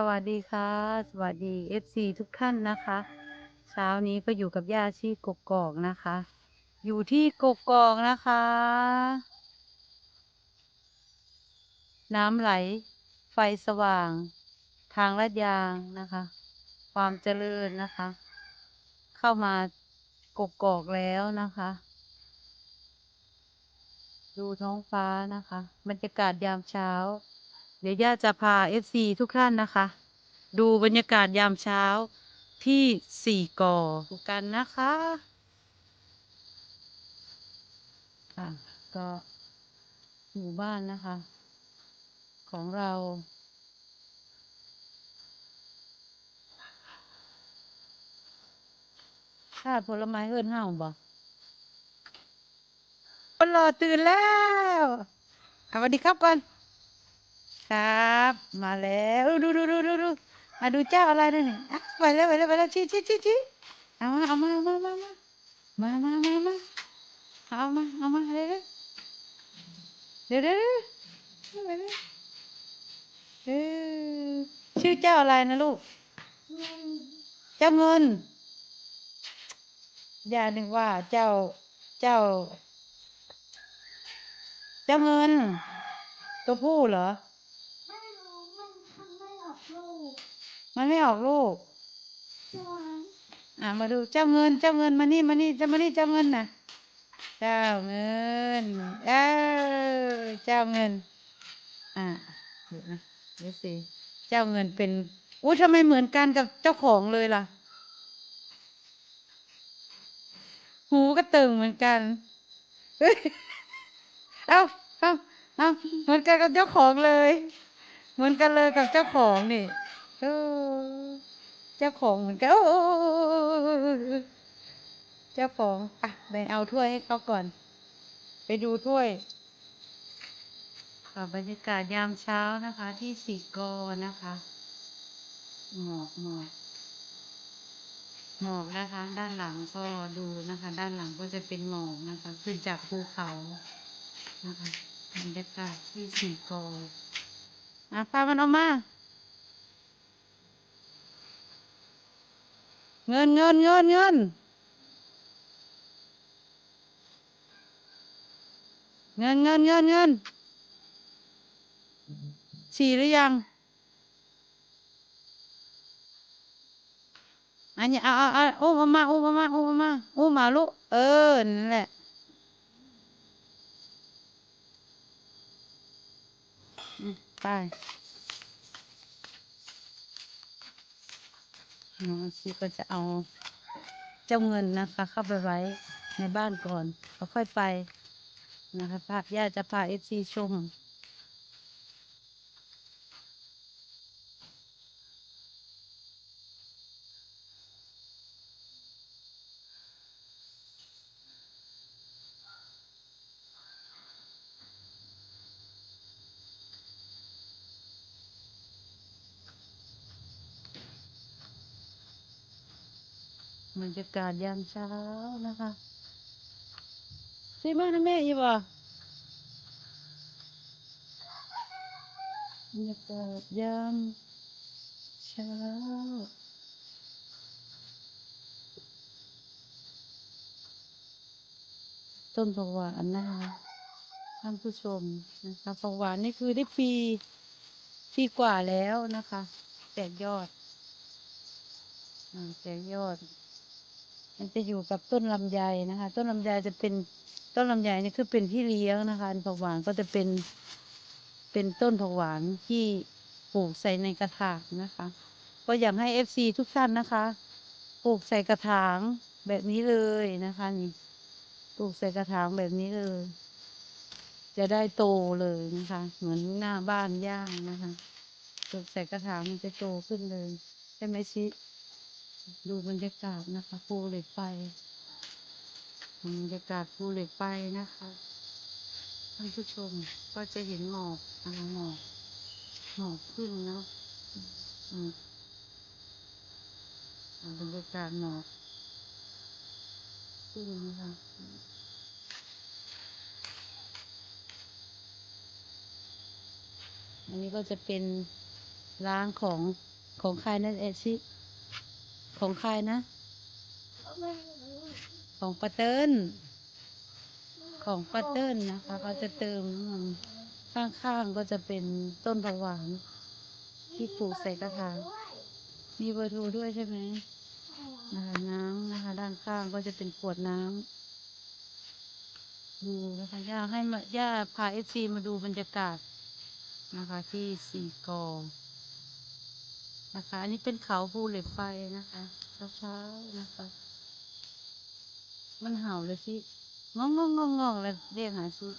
สวัสดีค่ะ สวัสดี FC ทุกท่านนะคะ เช้านี้ก็อยู่กับย่าชีกกอกนะคะ อยู่ที่กกอกนะคะ น้ำไหล ไฟสว่าง ทางลาดยางนะคะ ความเจริญนะคะ เข้ามากกอกแล้วนะคะ ดูท้องฟ้านะคะ บรรยากาศยามเช้า ดี๋ยวย่าจะพา FC ทุกท่านนะคะ ดูบรรยากาศยามเช้าที่สี่กอกันนะคะค่ะก็หมู่บ้านนะคะ ของเราชาติผลไม้เอิ้นห้าวบ่คนรอตื่นแล้วสวัสดีครับก่อน ครับ มาแล้วดูดูดูดูดูมาดูเจ้าอะไรนั่นนี่อะไปแล้วไปแล้วไปแล้วชี้ชี้ชี้ชี้เอามาเอามาเอามามามามามามามาเอามาเอามาเร็วเร็วเร็วเร็วเร็วเร็วเอชื่อเจ้าอะไรนะลูกเจ้าเงินอย่านึกว่าเจ้าเจ้า เจ้าเงิน ตัวผู้เหรอ ไม่รู้มันทำไม่ออกลูก มันไม่ออกลูกใช่ไหมอะมาดูเจ้าเงิน เจ้าเงินมานี่มานี่จะมานี่เจ้าเงินน่ะเจ้าเงินเออเจ้าเงิน อะเดี๋ยวนะเดี๋ยวสิเจ้าเงินเป็นอุ้ยทำไมเหมือนกันกับเจ้าของเลยล่ะ หูก็ตึงเหมือนกันเฮ้ยเอาเอาเอาเหมือนกันกับเจ้าของเลย เหมือนกันเลยกับเจ้าของนี่ เจ้าของเหมือนกันเจ้าของอะไปเอาถ้วยให้เขาก่อน ไปดูถ้วยบรรยากาศยามเช้านะคะ ที่สีกนะคะหมอกหมอกหมอกนะคะ ด้านหลังก็ดูนะคะ ด้านหลังก็จะเป็นหมอกนะคะขึ้นจากภูเขานะคะบรรยากาศที่สีกออะพามันออกมา เงินเงินเงินเงินเงินเงินเงินเงินฉี่หรือยัง อันนี้เอาเอาเอาอุ้มมาอุ้มมาอุ้มมาอุ้มมาลูกเออนั่นแหละไป น้องซีก็จะเอาเจ้าเงินนะคะ เข้าไปไว้ในบ้านก่อนแล้วค่อยไปนะคะพาย่าจะพาเอฟซีชม บรรยากาศยามเช้านะคะซีมานะแม่อยู่บ่บรรยากาศยามเช้าต้นผักหวานนะคะท่านผู้ชมนะคะผักหวานนี่คือได้ปีปีกว่าแล้วนะคะ แตกยอดอ่าแตกยอด มันจะอยู่กับต้นลำไยนะคะ ต้นลำไยจะเป็นต้นลำไยนี่คือเป็นพี่เลี้ยงนะคะผักหวานก็จะเป็น เป็นต้นผักหวานที่ปลูกใส่ในกระถางนะคะ ก็อยากให้เอฟซีทุกท่านนะคะปลูกใส่กระถางแบบนี้เลยนะคะนี่ปลูกใส่กระถางแบบนี้เลย จะได้โตเลยนะคะ เหมือนหน้าบ้านย่างนะคะปลูกใส่กระถางมันจะโตขึ้นเลยใช่ไหมชิ ดูบรรยากาศนะคะภูเหล็กไฟบรรยากาศภูเหล็กไฟนะคะท่านผู้ชมก็จะเห็นหมอกนะคะหมอกหมอกขึ้นเนาะอืมบรรยากาศหมอกขึ้นนะคะอันนี้ก็จะเป็นล้างของของใครนะเอชิ ของใครนะ ของปาเติ้ลของปาเติ้ลนะคะเขาจะเติมน้ำมันข้างๆก็จะเป็นต้นผักหวาน ที่ปลูกใส่กระถางมีเบอร์โทรด้วยใช่ไหมนะคะน้ำนะคะ ด้านข้างก็จะเป็นขวดน้ำดูนะคะย่าให้มาย่าพาเอฟซีมาดูบรรยากาศนะคะที่สี่กอ นะคะ อันนี้เป็นเขาภูเหล็กไฟนะคะเช้าๆนะคะ มันเห่าเลยสิงองงองงองงองเลยเรียกหาซื้อ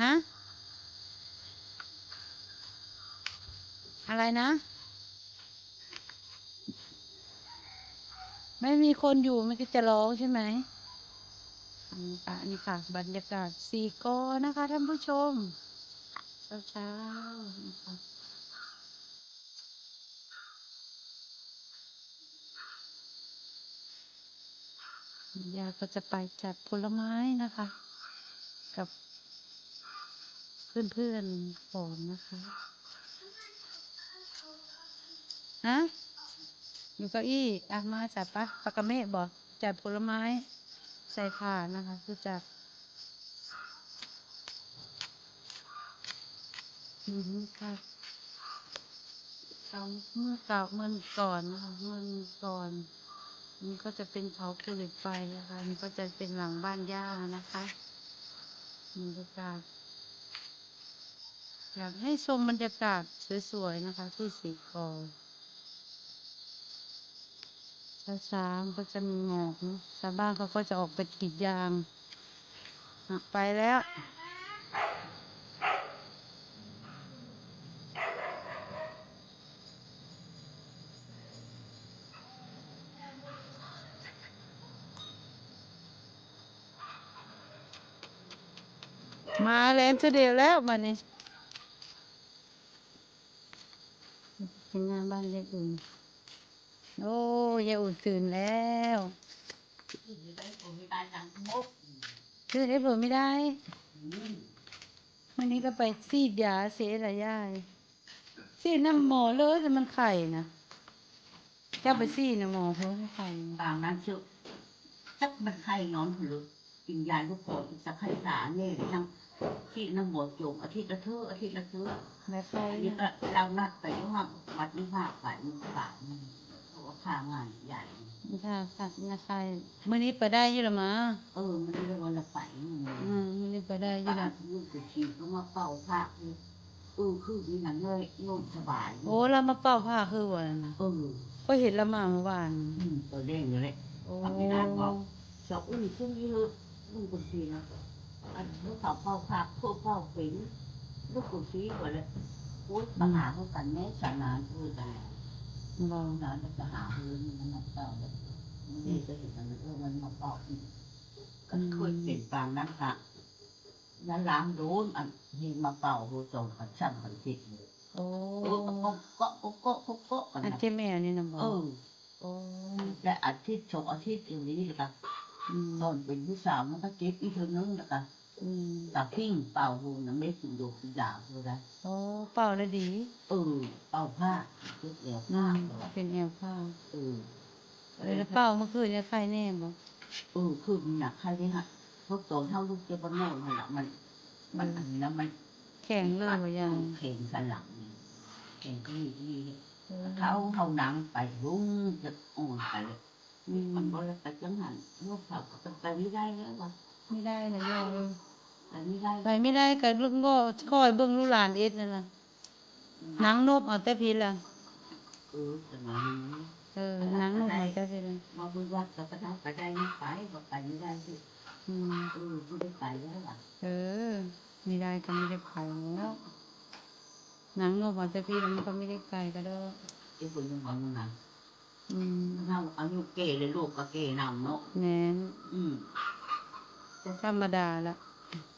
ฮะอะไรนะ ไม่มีคนอยู่มันก็จะร้องใช่ไหมอืมอะนี่ค่ะ บรรยากาศสี่กอนะคะท่านผู้ชม เช้าๆนะคะยาก็จะไปจัดผลไม้นะคะ กับเพื่อนๆผมนะคะฮะอยู่เก้าอี้อะมาจัดปะปากกาเมฆบอกจัดผลไม้ใส่ผ่านนะคะ คือจัด อืมค่ะเอาเมื่อเก่าเมื่อก่อนนะคะเมื่อก่อนนี่ก็จะเป็นเขาเหล็กไฟนะคะนี่ก็จะเป็นหลังบ้านย่านะคะบรรยากาศอยากให้ชมบรรยากาศสวยๆนะคะ ที่สีกอช้าๆมันก็จะมีหมอกชาวบ้านเขาก็จะออกไปกรีดยาง ไปแล้ว มาแล้วเสด็จแล้วมานี่เป็นงานบ้านยายอุ่นโอ้ยายอุ่นตื่นแล้วตื่นได้เผื่อไม่ได้วันนี้ก็ไปซีดยาเสียหลายย่ายซีดน้ำหมอเลยแต่มันไข่นะเจ้าไปซีดนะหมอเพิ่มไข่นะบางนั้นชื่อสักมันไข้นอนหรือ กินยาลูกโป่งสักไข้สาเนี่ยนั่งที่น้ำหมดจงอาทิตย์ละเท่าอาทิตย์ละเท่าแม่ไข่อันนี้นะก็เรานัดไปที่ห้องวัดนิพพานไปนิพพานเพราะว่าค่างานใหญ่นี่ค่ะค่ะนะไข่มื่อนี้ไปได้อยี่หรอมะเออมันเรียกว่าละไปอืมมื่อนี้ไปได้อก็ยี่หรอลูกจะฉีดก็มาเป่าผ้าคือเออคือมีหนังเลยโยมสบาย โอ้เรามาเป่าผ้าคือวันนะเออก็เห็นเรามาเมื่อวานอืมตัวเด้งอยู่เลยโอ้ไม่ได้บอกสอบอุ้ยซึ่งนี่ลูก ลูกคนทีนะอันลูกเขาเป่าผ้าพวกเป่าฝิ่นลูกคนทีก่อนเลยอุ้ยปัญหาเขากันแม่สานานพูดกันลองนานแล้วจะหาเงินมันมาเป่าเลยมันนี่ก็เห็นมันเออมันมาเป่าอีกก็เคยเปลี่ยนแปลงนั้นค่ะนั้นล้างโดนอันนี้มาเป่าหูตรงกับช่างมันติดเลยโอ้เออก็ก็ก็ก็ก็ก็กันอันนะที่แม่นี่นะบอเอกอโอ้และอาทิตย์สองอาทิตย์อย่างนี้เลยค่ะ อืมตอนเป็นที่สามมันก็เจ็บอีกเท่านึงนะคะอืมตาพิ้งเป่าหูน้ำเม็ดถึงดูคุณดาวเลยนะโอ้เป่าแล้วดีเออเป่าผ้าเจ็บแอวอืผ้ามเป็นแอวข้าวเออแล้วเป่าเมื่อคืนเนี่ยใครแน่บ่เออคือมันหนักใครเนี่ยฮะพวกโตเท่าลูกเจ็บบ้านโน่นนั่นแหละมัน มันอันนี้นะมันแข็งเลยบ่ยังเข่งสันหลังนี่เข่งก็มีที่ เขาเขาหนังไปรุ้งจะอ่อนไปเลยอื มมันบ่ได้ไปจังหันลูกเขาก็ไปไม่ได้แล้ววะไม่ได้นะโยมไปไม่ได้ไปไม่ได้ก็ลูกก็คอยเบิ่งลูกหลานเอ็ดนั่นน่ะหนังนบเอาแต่พีละเออแต่มาเออหนังนบเอาแต่พีละมาบุญวัดก็ไปได้ไปได้ไม่ไปก็ไปไม่ได้สิอืมเออไม่ได้ไปแล้วล่ะเออไม่ได้ก็ไม่ได้ไปแล้วหนังนบเอาแต่พีละมันก็ไม่ได้ไกลก็ได้ไอ้คนยังมองนั่นอืมเราอายุเก๋เลยลูกก็เก๋นำเนาะแม่นอืมธรรมดาละ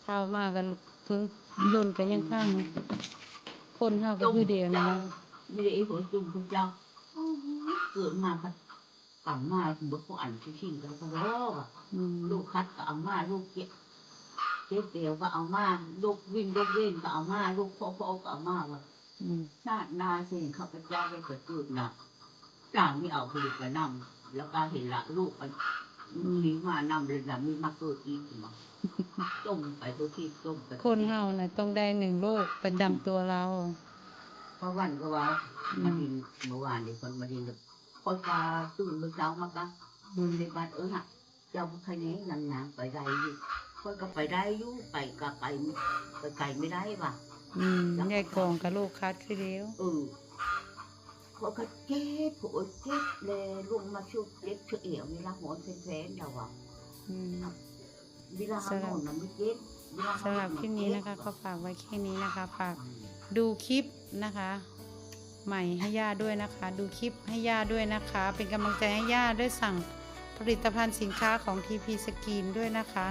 เข้ามากันเพิ่งรุ่นกันยังข้างอยู่คนเฮาก็คือเดียวนะไม่ได้ไอ้หัวจุ่มคุณเจ้าเกิดมาพัดกลับมาบุกผู้อ่านที่ทิ้งกันก็รอว่ะอืมลูกคัดก็เอามาลูกเก็บเจ็บเดียวก็เอามาลูกวิ่งลูกวิ่งก็เอามาลูกโฟโฟก็เอามาว่าอืมชาติหนาสิเขาพเจ้าไปเกิดจุดนะ จ้างไม่เอาผลิตไปนำแล้วก็เห็นละลูกมันมีมานำเลยนะมีมาเกิดอีกมาต้มไปทุกที่ต้มไปคนเฮาน่ะต้องได้หนึ่งโรคประจำตัวเราเพราะวันก็ว่ามาดินเมื่อวานนี่คนมาดินคนปลาตื่นเมื่อเช้ามาก็มึงในบ้านเออฮะเจ้าใครนี้นางนางไปได้อยู่คนก็ไปได้อยู่ไปก็ไปไปไกลไม่ได้ป่ะอืมยายกองกับลูกคัดคือเดียวเออ เขาก็เจ็บปวดเจ็บเลยลงมาชุบเจ็บเฉเอี่ยวเวลาหอนแฟนๆเราอะอืมเวลาหอนมันไม่เจ็บเวลาสำหรับคลิปนี้นะคะก็ฝากไว้แค่นี้นะคะฝากดูคลิปนะคะ ใหม่ให้ย่าด้วยนะคะ ดูคลิปให้ย่าด้วยนะคะ เป็นกำลังใจให้ย่าด้วยสั่งผลิตภัณฑ์สินค้าของ TP Skin ด้วยนะคะ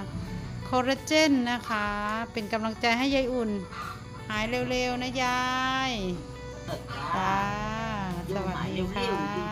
คอลลาเจนนะคะ เป็นกำลังใจให้ยายอุ่น หายเร็วๆนะยายเออจ้าจ้า สวัสดีค่ะ